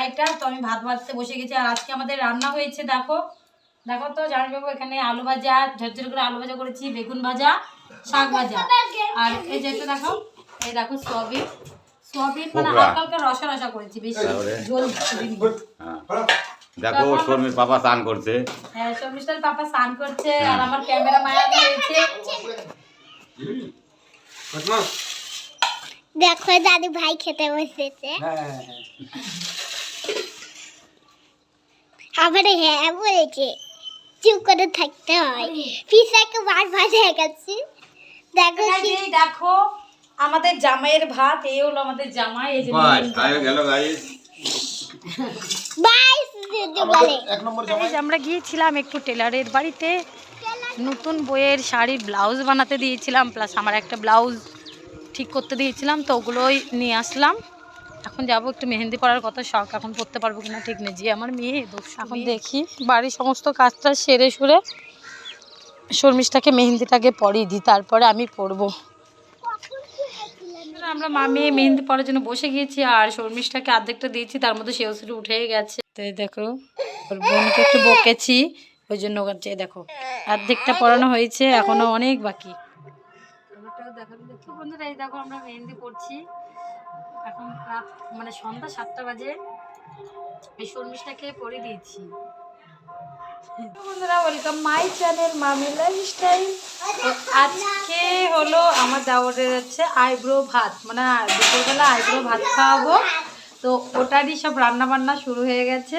আড়াইটা তো আমি ভাত ভাজতে বসে গেছি। আর আজকে আমাদের রান্না হয়েছে দেখো। দেখো তো জামাইবাবু এখানে আলু ভাজা ঝরঝর করে আলু ভাজা করেছি বেগুন ভাজা শাক ভাজা। আর এই যে দেখো এই দেখো সোয়াবিন। সোয়াবিন মানে হালকা হালকা রসা রসা করেছি বেশি তারপরে? ঝোল হ্যাঁ। দেখো শর্মির পাপা স্নান করছে। হ্যাঁ শর্মিষ্ঠার পাপা স্নান করছে আর আমার ক্যামেরা মায়া রয়েছে দেখো দাদু ভাই খেতে বসেছে। আবার হ্যাঁ বলেছে। চুপ করে থাকতে হয়। পিসাকে বার ভাজ হয়ে গেছে দেখো দেখো আমাদের জামাইয়ের ভাত এই হলো আমাদের জামাই এই যে গেল গাইস আমরা গিয়েছিলাম একটু টেলারের বাড়িতে। নতুন বইয়ের শাড়ির ব্লাউজ বানাতে দিয়েছিলাম প্লাস আমার একটা ব্লাউজ ঠিক করতে দিয়েছিলাম তো ওগুলোই নিয়ে আসলাম। এখন যাব একটু মেহেন্দি পরার কথা শখ এখন পরতে পারব কিনা ঠিক নেই। যে আমার মেয়ে এখন দেখি বাড়ির সমস্ত কাজটা সেরে সুরে শর্মিষ্ঠাকে মেহেন্দিটাকে পরিয়ে দিই তারপরে আমি পরবো। আমরা মামি মেহেন্দি পরার জন্য বসে গিয়েছি আর শর্মিষ্ঠাকে অর্ধেকটা দিয়েছি তার মধ্যে সেও সেটা উঠেই গেছে। তো দেখো ওর বোনকে একটু বকেছি ওই জন্য এই দেখো অর্ধেকটা পরানো হয়েছে এখনও অনেক বাকি। বন্ধুরা, এই দেখো আমরা মেহেন্দি পড়ছি এখন রাত মানে সন্ধ্যা সাতটা বাজে। এই শর্মিষ্ঠাকে পরে দিয়েছি। বন্ধুরা মাই চ্যানেল তো আজকে হলো আমার দাওয়ারের হচ্ছে আইব্রো ভাত। মানে দুপুরবেলা আইব্রো ভাত খাওয়াবো। তো ওটারই সব রান্না বান্না শুরু হয়ে গেছে।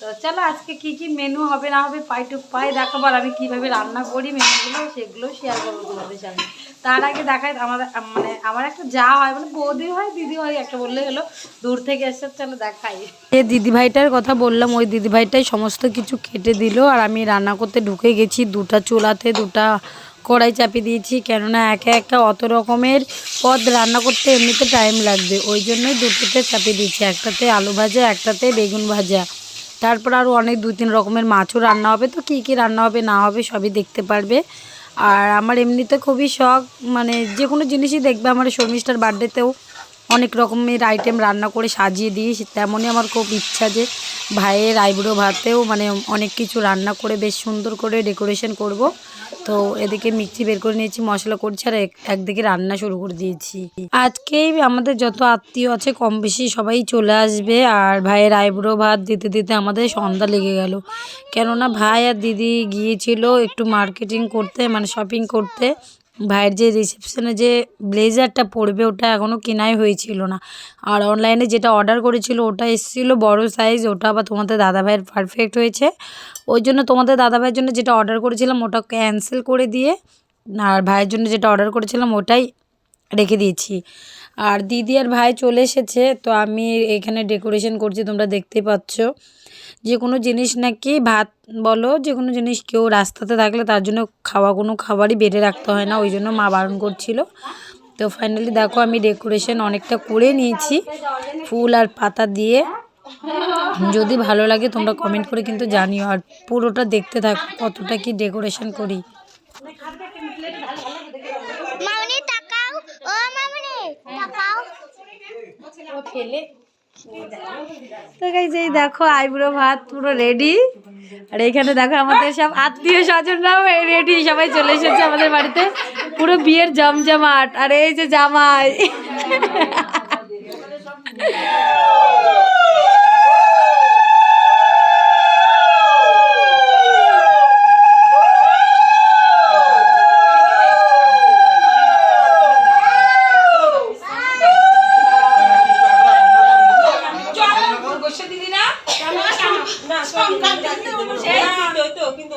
তো চলো আজকে কি কি মেনু হবে, না হবে, পাই টু পাই দেখাবো আর আমি কীভাবে রান্না করি মেনুগুলো সেগুলো শেয়ার করব তোমাদের সামনে। তার আগে দেখায় আমাদের মানে আমার একটা যা হয় মানে বৌদি হয়, দিদি হয়, একটা বললে হলো, দূর থেকে এসে চলো দেখাই যে দিদিভাইটার কথা বললাম, ওই দিদিভাইটাই সমস্ত কিছু কেটে দিল, আর আমি রান্না করতে ঢুকে গেছি, দুটা চুলাতে, দুটা কড়াই চাপিয়ে দিয়েছি, কেননা একা একা অত রকমের পদ রান্না করতে এমনিতে টাইম লাগবে। ওই জন্যই দুটোতে চাপিয়ে দিয়েছি, একটাতে আলু ভাজা, একটাতে বেগুন ভাজা। তারপর আরও অনেক দু তিন রকমের মাছও রান্না হবে, তো কী কী রান্না হবে, না হবে সবই দেখতে পারবে। আর আমার এমনিতে খুবই শখ মানে যে কোনো জিনিসই দেখবে আমার শর্মিষ্ঠার বার্থডেতেও অনেক রকমের আইটেম রান্না করে সাজিয়ে দিই। তেমনই আমার খুব ইচ্ছা যে ভাইয়ের আইবুড়ো ভাতেও মানে অনেক কিছু রান্না করে বেশ সুন্দর করে ডেকোরেশন করব। তো এদিকে মিক্সি বের করে নিয়েছি, মশলা করছি আর এক- একদিকে রান্না শুরু করে দিয়েছি। আজকেই আমাদের যত আত্মীয় আছে কম বেশি সবাই চলে আসবে আর ভাইয়ের আইবুড়ো ভাত দিতে দিতে আমাদের সন্ধ্যা লেগে গেল। কেননা ভাই আর দিদি গিয়েছিল একটু মার্কেটিং করতে মানে শপিং করতে। ভাইয়ের যে রিসেপশনে যে ব্লেজারটা পরবে, ওটা এখনও কেনাই হয়েছিল না। আর অনলাইনে যেটা অর্ডার করেছিল, ওটা এসেছিল বড় সাইজ ওটা আবার তোমাদের দাদাভাইয়ের পারফেক্ট হয়েছে। ওই জন্য তোমাদের দাদাভাইয়ের জন্য যেটা অর্ডার করেছিলাম, ওটা ক্যান্সেল করে দিয়ে, আর ভাইয়ের জন্য যেটা অর্ডার করেছিলাম, ওটাই রেখে দিয়েছি। আর দিদি আর ভাই চলে এসেছে, তো আমি এখানে ডেকোরেশন করছি, তোমরা দেখতেই পাচ্ছ। যে কোনো জিনিস নাকি ভাত বলো যে কোনো জিনিস কেউ রাস্তাতে থাকলে তার জন্য খাওয়া, কোনো খাবারই বেড়ে রাখতে হয় না, ওই জন্য মা বারণ করছিল। তো ফাইনালি দেখো আমি ডেকোরেশন অনেকটা করে নিয়েছি, ফুল আর পাতা দিয়ে। যদি ভালো লাগে তোমরা কমেন্ট করে কিন্তু জানিও, আর পুরোটা দেখতে থাকো কতটা কি ডেকোরেশন করি মামনি তাকাও ও মামনি তাকাও তো গাইজ এই দেখো আইবুড়ো ভাত পুরো রেডি আর এখানে দেখো আমাদের সব আত্মীয় স্বজনরাও রেডি সবাই চলে এসেছে আমাদের বাড়িতে। পুরো বিয়ের জমজমাট। আর এই যে জামাই। না কিন্তু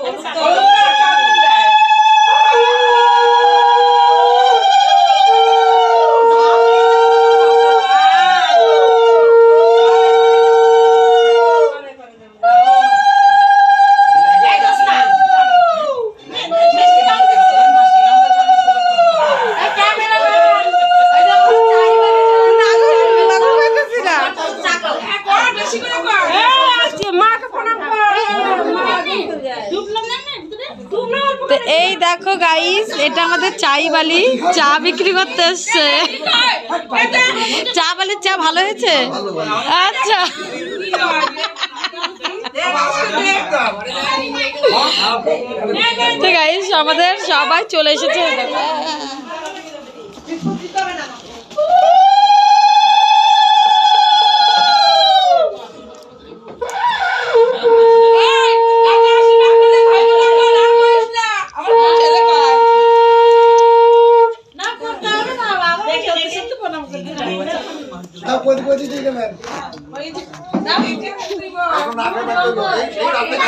গাইস এটা আমাদের চাই বালি। চা বিক্রি করতে এসছে। চা বালির চা ভালো হয়েছে? আচ্ছা। তো গাইস আমাদের সবাই চলে এসেছে।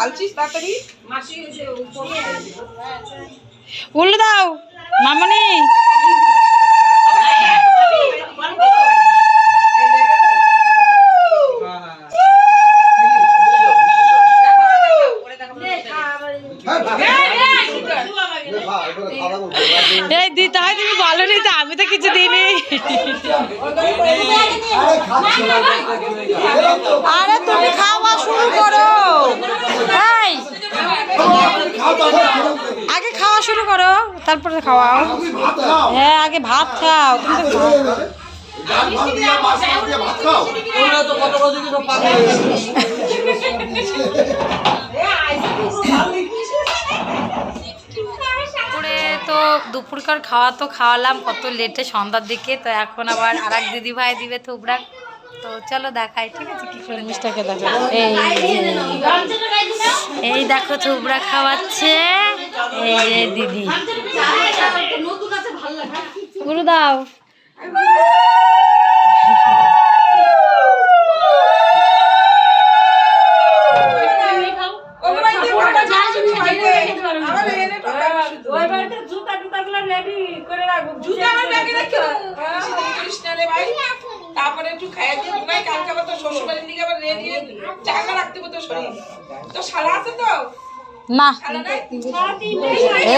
ঢালছিস তাড়াতাড়ি? বলে দাও মামনি খা, এবারে খাওয়া দাওয়া করো। এই দিতে হয় তুমি বলো নি তো আমি তো কিছু দিইনি আরে খাচ্ছি না। এরকম তো। আরে তুমি খাওয়া শুরু করো এই খাও তো, আগে এরকম তো। আগে খাওয়া শুরু করো তারপরে খাওয়াও। হ্যাঁ আগে ভাত খাও দুপুরে তো, দুপুরকার খাওয়া তো খাওয়ালাম, কত লেটে সন্ধ্যার দিকে, তো এখন আবার আর এক দিদি ভাই দিবে থুবড়া তো চলো দেখাই, ঠিক আছে, কি করে মিষ্টাকে দেখো এই। এই দেখো, থুবড়া খাওয়াচ্ছে এই দিদি। গুরু দাও। টোকা তারপরে একটু খাইয়ে দিয়ে ঘুমাই কালকে আবার তো শ্বশুর বাড়ির দিকে আবার রেডি চাকা রাখতে হতো শরীর। তো শালা আছে তো? না।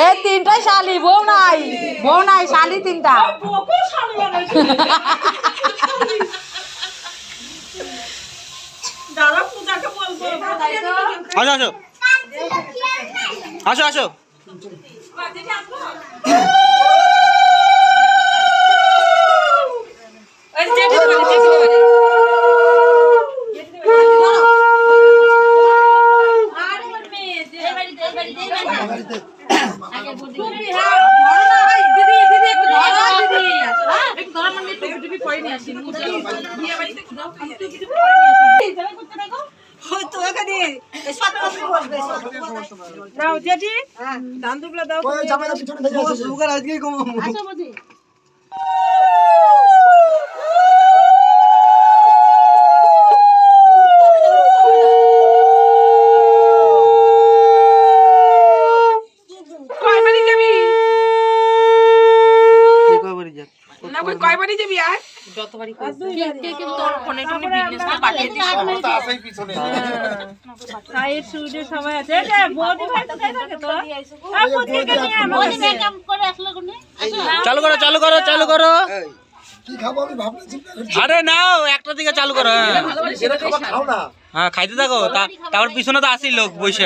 এ তিনটা শালি বউ নাই বউ নাই শালি তিনটা। আসো আসো। আসো আসো। জামাইটা পিছনে থেকে আসছে। কয় বাড়ি যাবি না বই কয় বাড়ি যাবি সমস্ত আছেই পিছনে। চালু করো চালু করো চালু করো। কি খাব আমি? ভাবনা চিন্তা করছি। আরে নাও একটা দিকে চালু করো হ্যাঁ। খাবার খাও না। হ্যাঁ খাইতে থাকো। তা- তারপর পিছনে তো আসি লোক বসে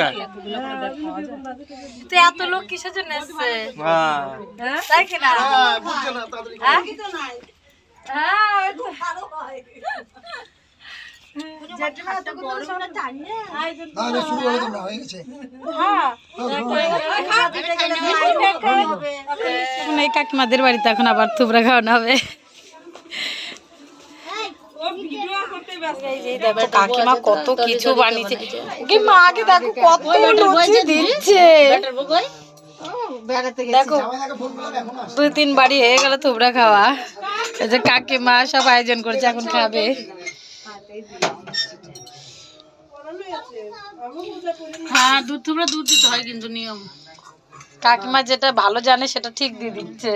তো এত লোক কিসের জন্য এসছে? হ্যাঁ। তাই কি হ্যাঁ, বুঝছ না, তাড়াতাড়ি কাকিমাদের বাড়িতে এখন আবার থুবড়া খাওয়ানো হবে। দেখো কাকিমা কত কিছু বানিয়েছে। মাকে দেখো কত লুচি দিচ্ছে। দেখো। দুই তিন বাড়ি হয়ে গেল থুবড়া খাওয়া। এই যে কাকিমা সব আয়োজন করছে এখন খাবে। হ্যাঁ দুধ তোমরা দুধ দিতে হয় কিন্তু নিয়ম। কাকিমা যেটা ভালো জানে সেটা ঠিক দিয়ে দিচ্ছে।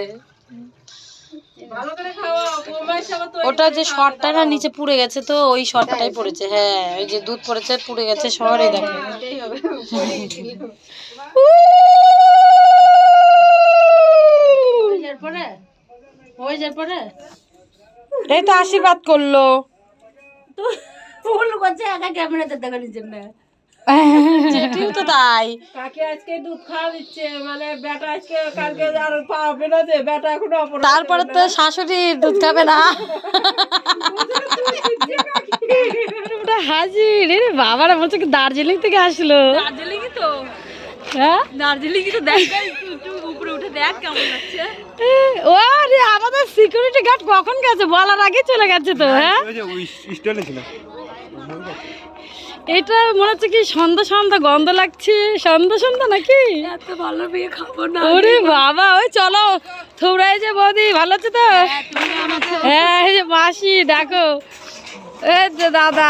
ওটা যে শর্টটা না নিচে পুড়ে গেছে তো ওই শর্টটাই পড়েছে হ্যাঁ ওই যে দুধ পড়েছে পুড়ে গেছে শহরে দেখো। হয়ে যাওয়ার পরে? হয়ে পরে? এই তো আশীর্বাদ করল। ফুল করছে একা ক্যামেরাতে দেখানোর জন্য। তো তাই। কাকে আজকে দুধ খাওয়া দিচ্ছে? মানে বেটা আজকে কালকে আর পাবে না যে বেটা এখনও অপরাধ তারপরে তো শাশুড়ি দুধ খাবে না। ওটা হাজির। রে বাবারা বলছে কি দার্জিলিং থেকে আসলো। দার্জিলিং তো। হ্যাঁ? দার্জিলিং তো দেখ একটু একটু উপরে উঠে দেখ কেমন লাগছে। ও রে আমাদের সিকিউরিটি গার্ড কখন গেছে? বলার আগে চলে গেছে তো হ্যাঁ? এটা মনে হচ্ছে কি সন্ধ্যা সন্ধ্যা গন্ধ লাগছে। সন্ধ্যা সন্ধ্যা নাকি? এত ভালো বিয়ে খাব না। ওরে বাবা ওই চলো। থোবড়াই যে বৌদি ভালো আছে তো? হ্যাঁ এই যে মাসি দেখো। এই যে দাদা।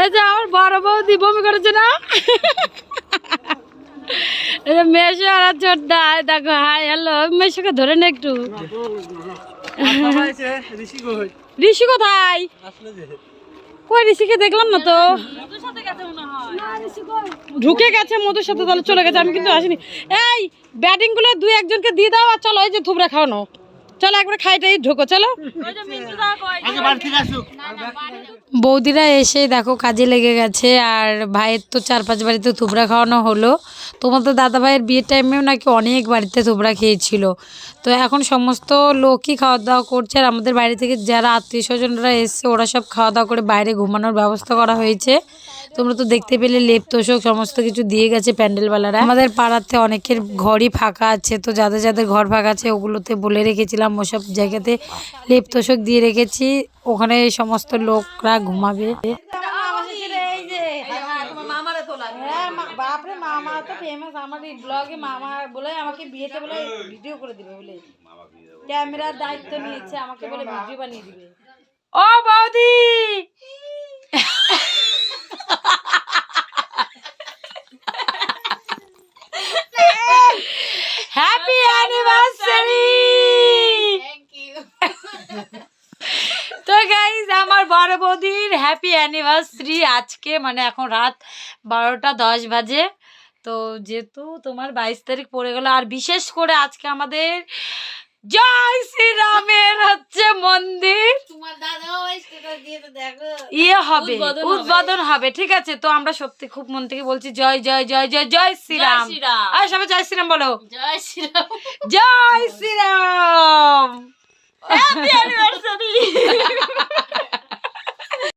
এই যে আমার বড় বৌদি বমি করেছে না? হ্যালো ধরে একটু। ঋষি কোথায়? কই ঋষিকে দেখলাম না তো? ঢুকে গেছে মধুর সাথে, তাহলে চলে গেছে, আমি কিন্তু আসিনি। এই ব্যাটিংগুলো দুই একজনকে দিয়ে দাও আর চলো, এই যে থুবরা খাওয়ানো। চলো একবার খাইটাই ঢোকো চলো। বৌদিরা এসে দেখো কাজে লেগে গেছে আর ভাইয়ের তো চার পাঁচ বাড়িতে থুবড়া খাওয়ানো হলো। তোমাদের দাদা ভাইয়ের বিয়ের টাইমেও নাকি অনেক বাড়িতে থুবড়া খেয়েছিল। তো এখন সমস্ত লোকই খাওয়া দাওয়া করছে আর আমাদের বাড়ি থেকে যারা আত্মীয় স্বজনরা এসছে ওরা সব খাওয়া দাওয়া করে বাইরে ঘুমানোর ব্যবস্থা করা হয়েছে। তোমরা তো দেখতে পেলে লেপ তোষক সমস্ত কিছু দিয়ে গেছে প্যান্ডেলওয়ালারা। আমাদের পাড়াতে অনেকের ঘরই ফাঁকা আছে তো যাদের যাদের ঘর ফাঁকা আছে ওগুলোতে বলে রেখেছিলাম ওসব জায়গাতে লেপ তোষক দিয়ে রেখেছি। ওখানে সমস্ত লোকরা ঘুমাবে। বাপরে মামা তো ফেমাস আমার এই ব্লগে মামা বলে আমাকে বিয়েতে বলে ভিডিও করে দিবে বলে। ক্যামেরার দায়িত্ব নিয়েছে আমাকে বলে ভিডিও বানিয়ে দিবে। ও বৌদি! হ্যাপি অ্যানিভার্সারি তো গাইজ আমার বড় বৌদির হ্যাপি অ্যানিভার্সারি আজকে মানে এখন রাত বারোটা দশ বাজে। তো যেহেতু তোমার বাইশ তারিখ পড়ে গেল আর বিশেষ করে আজকে আমাদের জয় শ্রীরামের হচ্ছে মন্দির। ইয়ে হবে উদ্বোধন হবে। ঠিক আছে? তো আমরা সত্যি খুব মন থেকে বলছি জয় জয় জয় জয় জয় শ্রীরাম। আর সবাই জয় শ্রীরাম বলো। জয় শ্রীরাম। জয় শ্রীরাম। Happy anniversary